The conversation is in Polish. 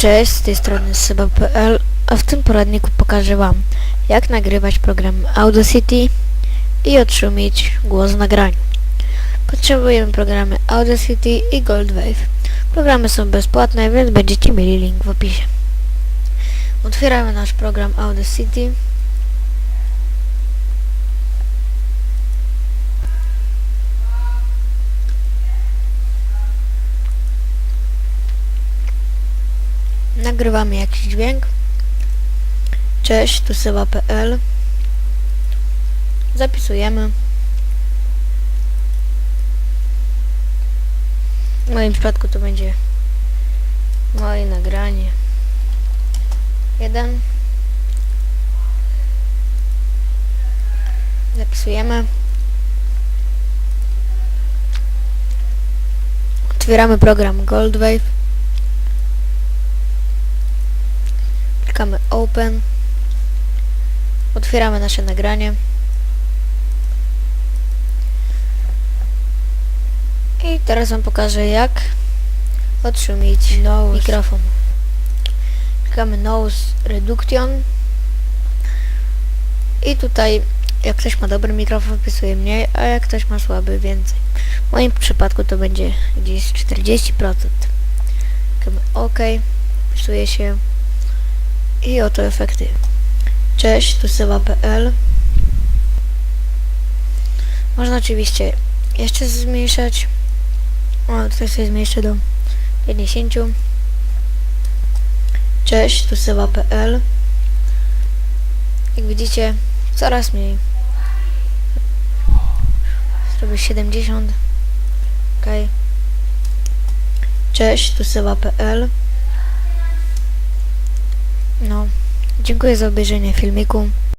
Cześć, z tej strony seba.pl, a w tym poradniku pokażę Wam, jak nagrywać program Audacity i odszumić głos w nagraniu. Potrzebujemy programy Audacity i Goldwave. Programy są bezpłatne, więc będziecie mieli link w opisie. Otwieramy nasz program Audacity. Nagrywamy jakiś dźwięk. Cześć, tu Zapisujemy. W moim przypadku to będzie moje nagranie. Jeden. Zapisujemy. Otwieramy program Goldwave. Klikamy Open. Otwieramy nasze nagranie. I teraz Wam pokażę jak odszumić mikrofon. Klikamy Nose Reduction. I tutaj jak ktoś ma dobry mikrofon wpisuje mniej, a jak ktoś ma słaby więcej. W moim przypadku to będzie gdzieś 40%. Klikamy OK. Wpisuje się i oto efekty. Cześć, tu seba.pl Można oczywiście jeszcze zmniejszać. O, tutaj sobie zmniejszę do 50. Cześć, tu seba.pl Jak widzicie, coraz mniej. Zrobię 70. Ok. Cześć, tu seba.pl dziękuję za obejrzenie filmiku.